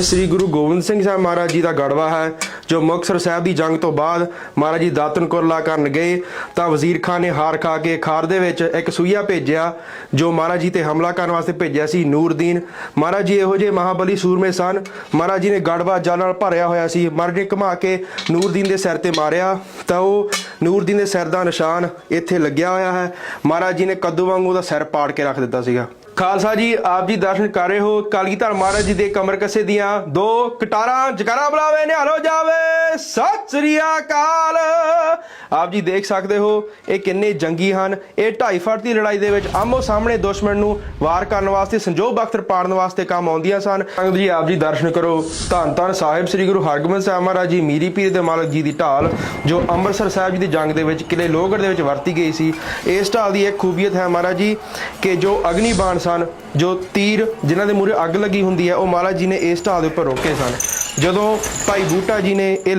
ਸ੍ਰੀ ਗੁਰੂ ਗੋਬਿੰਦ ਸਿੰਘ ਸਾਹਿਬ ਮਹਾਰਾਜ ਜੀ ਦਾ ਗੜਵਾ ਹੈ, ਜੋ ਮੁਕਤਸਰ ਸਾਹਿਬ ਦੀ ਜੰਗ ਤੋਂ ਬਾਅਦ ਮਹਾਰਾਜ ਜੀ ਦਾਤਨ ਕੁਰਲਾ ਕਰਨ ਗਏ, ਤਾਂ ਵਜ਼ੀਰ ਖਾਨ ਨੇ ਹਾਰ ਖਾ ਕੇ ਖਾਰ ਦੇ ਵਿੱਚ ਇੱਕ ਸੂਈਆ ਭੇਜਿਆ, ਜੋ ਮਹਾਰਾਜ ਜੀ ਤੇ ਹਮਲਾ ਕਰਨ ਵਾਸਤੇ ਭੇਜਿਆ ਸੀ ਨੂਰਦੀਨ। ਮਹਾਰਾਜ ਜੀ ਇਹੋ ਜਿਹੇ ਮਹਾਬਲੀ ਸੂਰਮੇ ਸਨ, ਮਹਾਰਾਜ ਜੀ ਨੇ ਗੜਵਾ ਜਲ ਨਾਲ ਭਰਿਆ ਹੋਇਆ ਸੀ, ਮਹਾਰਾਜ ਨੇ ਘੁਮਾ ਕੇ ਨੂਰਦੀਨ ਦੇ ਸਿਰ ਤੇ ਮਾਰਿਆ, ਤਾਂ ਉਹ ਨੂਰਦੀਨ ਦੇ ਸਿਰ ਦਾ ਨਿਸ਼ਾਨ ਇੱਥੇ ਲੱਗਿਆ ਹੋਇਆ ਹੈ। ਮਹਾਰਾਜ ਜੀ ਨੇ ਕੱਦੂ ਵਾਂਗੂ ਉਹਦਾ ਸਿਰ ਪਾੜ ਕੇ ਰੱਖ ਦਿੱਤਾ ਸੀਗਾ। ਖਾਲਸਾ ਜੀ, ਆਪ ਜੀ ਦਰਸ਼ਨ ਕਰ ਰਹੇ ਹੋ ਕਲਗੀਧਰ ਮਹਾਰਾਜ ਜੀ ਦੇ ਕਮਰ ਕਸੇ ਦੀਆਂ ਦੋ ਕਟਾਰਾਂ। ਜਕਾਰਾ ਬੁਲਾਵੇ, ਨਿਹਾਲੋ ਜਾਵੇ। ਸਤਿ ਸ੍ਰੀ ਅਕਾਲ। ਆਪ ਜੀ ਦੇਖ ਸਕਦੇ ਹੋ, ਇਹ ਕਿੰਨੇ ਜੰਗੀ ਹਨ। ਇਹ ਢਾਈ ਫਟ ਦੀ ਲੜਾਈ ਦੇ ਵਿੱਚ ਆਮੋ ਸਾਹਮਣੇ ਦੁਸ਼ਮਣ ਨੂੰ ਵਾਰ ਕਰਨ ਵਾਸਤੇ, ਸੰਜੋਗ ਬਖਤਰ ਪਾੜਨ ਵਾਸਤੇ ਕੰਮ ਆਉਂਦੀਆਂ ਸਨ। ਸੰਗਤ ਜੀ, ਆਪ ਜੀ ਦਰਸ਼ਨ ਕਰੋ। ਧੰਨ ਧੰਨ ਸਾਹਿਬ ਸ੍ਰੀ ਗੁਰੂ ਹਰਗੋਬਿੰਦ ਸਾਹਿਬ ਮਹਾਰਾਜ ਜੀ, ਮੀਰੀ ਪੀਰ ਦੇ ਮਾਲਕ ਜੀ ਦੀ ਢਾਲ, ਜੋ ਅੰਮ੍ਰਿਤਸਰ ਸਾਹਿਬ ਜੀ ਦੀ ਜੰਗ ਦੇ ਵਿੱਚ ਕਿਲੇ ਲੋਹਗੜ੍ਹ ਦੇ ਵਿੱਚ ਵਰਤੀ ਗਈ ਸੀ। ਇਸ ਢਾਲ ਦੀ ਇੱਕ ਖੂਬੀਅਤ ਹੈ ਮਹਾਰਾਜ ਜੀ, ਕਿ ਜੋ ਅਗਨੀ ਬਾਣ ਸਨ। ਜੋ ਤੀਰ ਜਿਨ੍ਹਾਂ ਦੇ ਮੂਹਰੇ ਅੱਗ ਲੱਗੀ ਹੁੰਦੀ ਹੈ, ਉਹ ਮਹਾਰਾਜ ਜੀ ਨੇ ਇਸ ਢਾਲ ਦੇ ਉੱਪਰ ਰੋਕੇ ਸਨ। ਜਦੋਂ ਭਾਈ ਬੂਟਾ ਜੀ ਨੇ ਇਹ